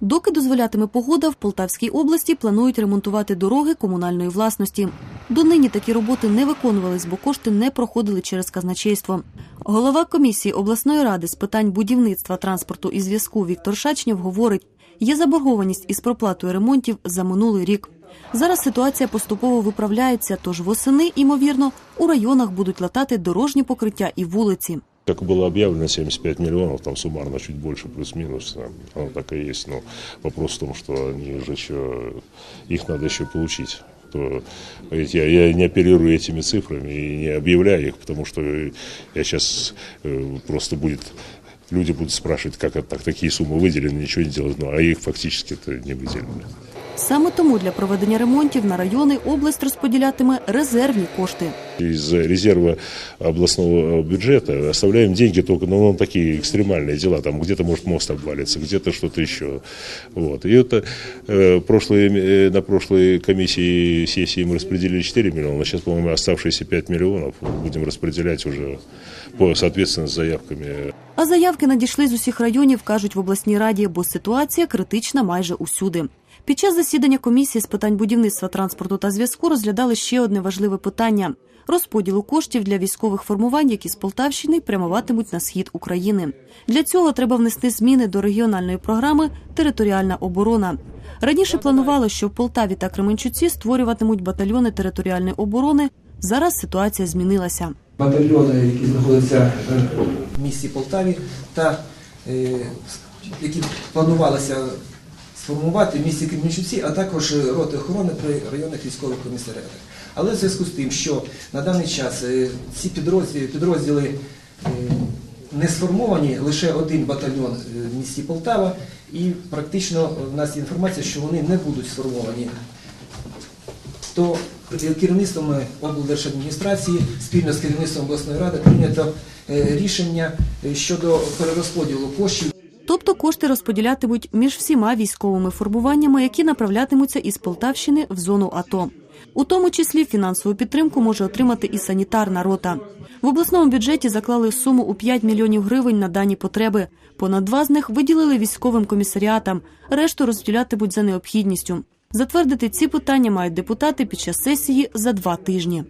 Доки дозволятиме погода, в Полтавській області планують ремонтувати дороги комунальної власності. Донині такі роботи не виконувались, бо кошти не проходили через казначейство. Голова комісії обласної ради з питань будівництва, транспорту і зв'язку Віктор Шачнєв говорить, є заборгованість із проплатою ремонтів за минулий рік. Зараз ситуація поступово виправляється, тож восени, ймовірно, у районах будуть латати дорожні покриття і вулиці. Как было объявлено, 75 миллионов, там суммарно чуть больше, плюс-минус, там, оно так и есть. Но вопрос в том, что они же еще, их надо еще получить. То, я, я не оперирую этими цифрами и не объявляю их, потому что я сейчас просто будет, люди будут спрашивать, как это так, такие суммы выделены, ничего не делают, ну, а их фактически это не выделены. Саме тому для проведення ремонтів на райони область розподілятиме резервні кошти. Из резерва областного бюджета оставляем деньги только на ну, такие экстремальные дела. Там где-то может мост обвалится, где-то что-то еще. Вот. И это э, прошлые, э, на прошлой комиссии сессии мы распределили 4 миллиона, сейчас, по-моему, оставшиеся 5 миллионов будем распределять уже по, соответственно с заявками А заявки надійшли з усіх районів, кажуть в обласній раді, бо ситуація критична майже усюди. Під час засідання комісії з питань будівництва, транспорту та зв'язку розглядали ще одне важливе питання розподілу коштів для військових формувань, які з Полтавщини прямуватимуть на схід України. Для цього треба внести зміни до регіональної програми Територіальна оборона. Раніше планувало, що в Полтаві та Кременчуці створюватимуть батальйони територіальної оборони. Зараз ситуація змінилася. батальйони, які знаходяться е, в місті Полтаві, та е, які планувалося сформувати в місті Кремінчуці, а також роти охорони при районних військових комісаріатах. Але в зв'язку з тим, що на даний час е, ці підрозділи, підрозділи е, не сформовані, лише один батальйон е, в місті Полтава, і практично в нас є інформація, що вони не будуть сформовані то керівництвом облдержадміністрації спільно з керівництвом обласної ради прийнято е, рішення е, щодо перерозподілу коштів Тобто кошти розподілятимуть між всіма військовими формуваннями, які направлятимуться із Полтавщини в зону АТО. У тому числі фінансову підтримку може отримати і санітарна рота. В обласному бюджеті заклали суму у 5 мільйонів гривень на дані потреби. Понад два з них виділили військовим комісаріатам, решту розділятимуть за необхідністю. Затвердити ці питання мають депутати під час сесії за два тижні.